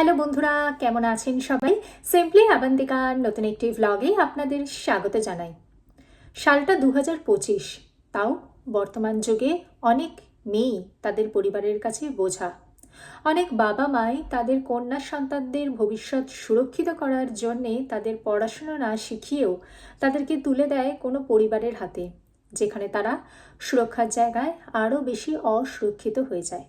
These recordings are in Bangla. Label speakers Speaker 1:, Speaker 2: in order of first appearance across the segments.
Speaker 1: হ্যালো বন্ধুরা, কেমন আছেন সবাই? সিম্পলি আবান্তিকার নতুন একটি ভ্লগে আপনাদের স্বাগত জানাই। সালটা দু হাজার পঁচিশ, তাও বর্তমান যুগে অনেক মেয়েই তাদের পরিবারের কাছে বোঝা। অনেক বাবা মাই তাদের কন্যা সন্তানদের ভবিষ্যৎ সুরক্ষিত করার জন্যে তাদের পড়াশুনো না শিখিয়েও তাদেরকে তুলে দেয় কোনো পরিবারের হাতে, যেখানে তারা সুরক্ষার জায়গায় আরও বেশি অসুরক্ষিত হয়ে যায়।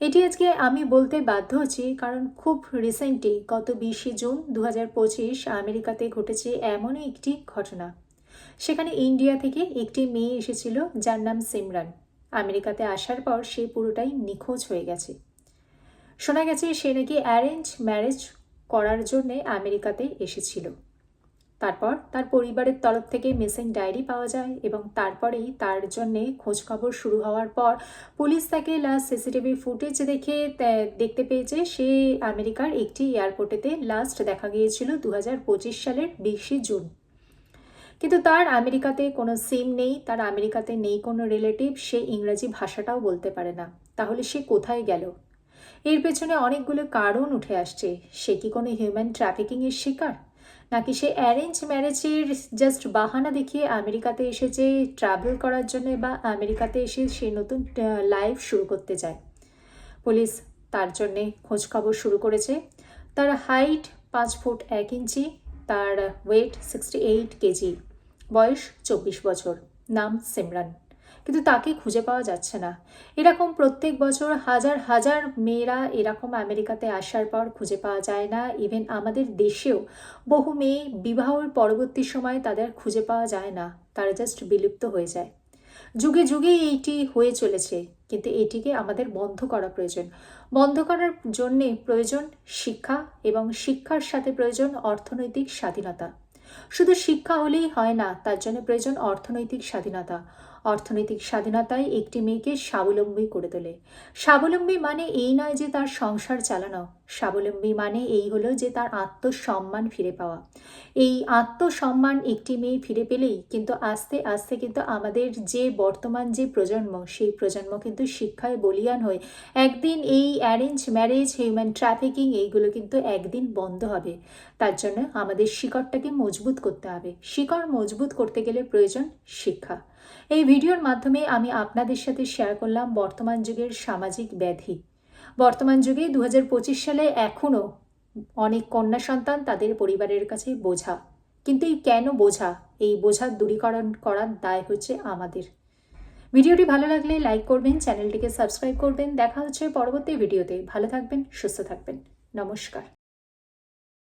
Speaker 1: এটি আজকে আমি বলতে বাধ্য হচ্ছি কারণ খুব রিসেন্টলি গত বিশে জুন দু হাজার পঁচিশ আমেরিকাতে ঘটেছে এমনই একটি ঘটনা। সেখানে ইন্ডিয়া থেকে একটি মেয়ে এসেছিল যার নাম সিমরান। আমেরিকাতে আসার পর সে পুরোটাই নিখোঁজ হয়ে গেছে। শোনা গেছে সে নাকি অ্যারেঞ্জ ম্যারেজ করার জন্যে আমেরিকাতে এসেছিল। তারপর তার পরিবারের তরফ থেকে মিসিং ডায়েরি পাওয়া যায় এবং তারপরেই তার জন্যে খোঁজখবর শুরু হওয়ার পর পুলিশ তাকে লাস্ট সিসিটিভি ফুটেজ দেখে দেখতে পেয়েছে। সে আমেরিকার একটি এয়ারপোর্টেতে লাস্ট দেখা গিয়েছিল দু হাজার পঁচিশ সালের বিশে জুন। কিন্তু তার আমেরিকাতে কোনো সিম নেই, তার আমেরিকাতে নেই কোনো রিলেটিভ সে ইংরাজি ভাষাটাও বলতে পারে না। তাহলে সে কোথায় গেল? এর পেছনে অনেকগুলো কারণ উঠে আসছে। সে কি কোনো হিউম্যান ট্রাফিকিংয়ের শিকার? নাকি সে অ্যারেঞ্জ ম্যারেজের জাস্ট বাহানা দেখিয়ে আমেরিকাতে এসেছে ট্রাভেল করার জন্য বা আমেরিকাতে এসে সে নতুন লাইফ শুরু করতে যায় পুলিশ তার জন্যে খোঁজখবর শুরু করেছে। তার হাইট পাঁচ ফুট এক ইঞ্চি, তার ওয়েট সিক্সটি এইট কেজি। বয়স চব্বিশ বছর। নাম সিমরান। কিন্তু তাকে খুঁজে পাওয়া যাচ্ছে না। এরকম প্রত্যেক বছর হাজার হাজার মেয়েরা এরকম আমেরিকাতে আসার পর খুঁজে পাওয়া যায় না। ইভেন আমাদের দেশেও বহু মেয়ে বিবাহের পরবর্তী সময় তাদের খুঁজে পাওয়া যায় না। তারা জাস্ট বিলুপ্ত হয়ে যায়। যুগে যুগে এইটি হয়ে চলেছে, কিন্তু এটিকে আমাদের বন্ধ করা প্রয়োজন। বন্ধ করার জন্যে প্রয়োজন শিক্ষা এবং শিক্ষার সাথে প্রয়োজন অর্থনৈতিক স্বাধীনতা। শুধু শিক্ষা হলেই হয় না, তার জন্য প্রয়োজন অর্থনৈতিক স্বাধীনতা। অর্থনৈতিক স্বাধীনতাই একটি মেয়েকে স্বাবলম্বী করে তোলে। স্বাবলম্বী মানে এই নয় যে তার সংসার চালানো। স্বাবলম্বী মানে এই হলো যে তার আত্মসম্মান ফিরে পাওয়া। এই আত্মসম্মান একটি মেয়ে ফিরে পেলেই কিন্তু আস্তে আস্তে কিন্তু আমাদের যে বর্তমান যে প্রজন্ম, সেই প্রজন্ম কিন্তু শিক্ষায় বলিয়ান হয়ে একদিন এই অ্যারেঞ্জ ম্যারেজ হিউম্যান ট্রাফিকিং এইগুলো কিন্তু একদিন বন্ধ হবে। তার জন্য আমাদের শিকড়টাকে মজবুত করতে হবে। শিকড় মজবুত করতে গেলে প্রয়োজন শিক্ষা। এই ভিডিওর মাধ্যমে আমি আপনাদের সাথে শেয়ার করলাম বর্তমান যুগের সামাজিক ব্যাধি। বর্তমান যুগে দু হাজার পঁচিশ সালে এখনও অনেক কন্যা সন্তান তাদের পরিবারের কাছে বোঝা। কিন্তু এই কেন বোঝা? এই বোঝার দূরীকরণ করার দায় হচ্ছে আমাদের। ভিডিওটি ভালো লাগলে লাইক করবেন, চ্যানেলটিকে সাবস্ক্রাইব করবেন। দেখা হচ্ছে পরবর্তী ভিডিওতে। ভালো থাকবেন, সুস্থ থাকবেন। নমস্কার।